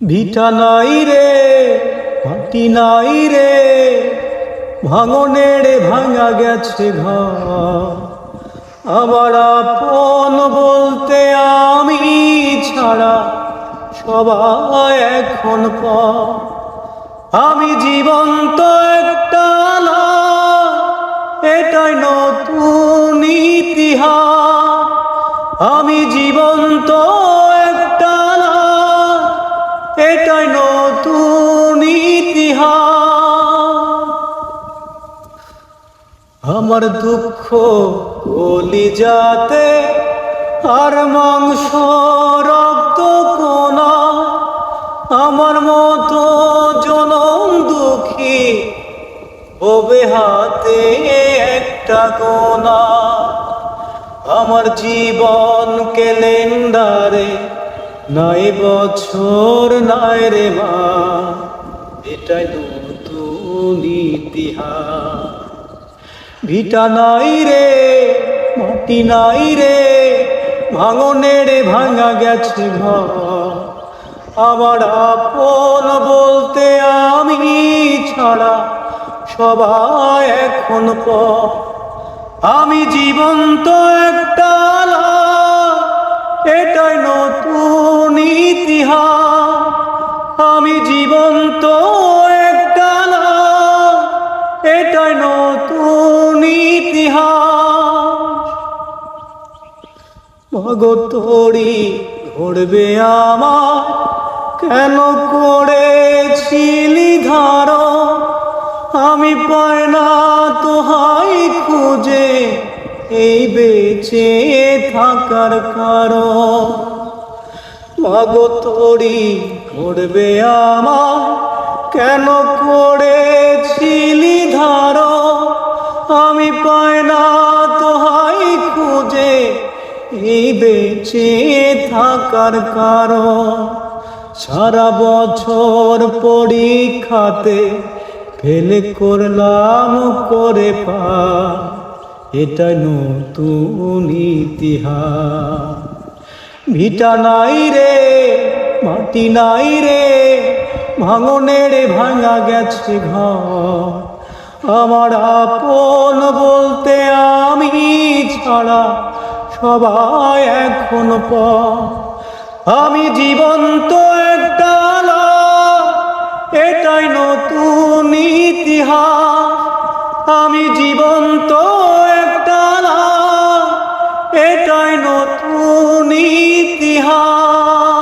ভিটা নাই রে, মাটি নাই রে, ভাঙনের ভাঙা গেছে ঘর। আমার আপন বলতে আমি ছাড়া সবাই এখন প আমি জীবন্ত একটা এটাই নতুন ইতিহাস। এটাই নতুন ইতিহাস। আমার দুঃখ কলি যাতে আর মাংস রক্ত কোনা। আমার মতো জনম দুঃখী হবে হাতে একটা কোনা। আমার জীবন ক্যালেন্ডারে নাই বছর, নাই রে মা। এটাই নতুন ইতিহাস। ভিটা নাই রে, মাটি নাই রে, ভাঙনের ভাঙা গেছে ঘর। আমার আপন বলতে আমি ছাড়া সবাই এখন প আমি জীবন্ত একটা আমি একটা লাশ, এটাই নতুন ইতিহাস। ভগতরি ঘুরবে আমার কেন করেছিলি ধার? আমি পাই না তোহাই খুঁজে এই বেঁচে থাকার কারণ। ভগতরি ঘুরবে আমার কেন করেছিলি ধার? আমি পাই না তোহাই খুঁজে, এই বেঁচে থাকার কারণ সারা বছর পরীক্ষাতে ফেলে করলাম করে পা এটা নতুন ইতিহাস। ভিটা নাই রে, মাটি নাই রে, ভাঙনের ভাঙা গেছে ঘর। আমার আপন বলতে আমি ছাড়া সবাই এখন প আমি জীবন্ত একটা এটাই নতুন ইতিহাস। আমি নয় নতুন ইতিহাস।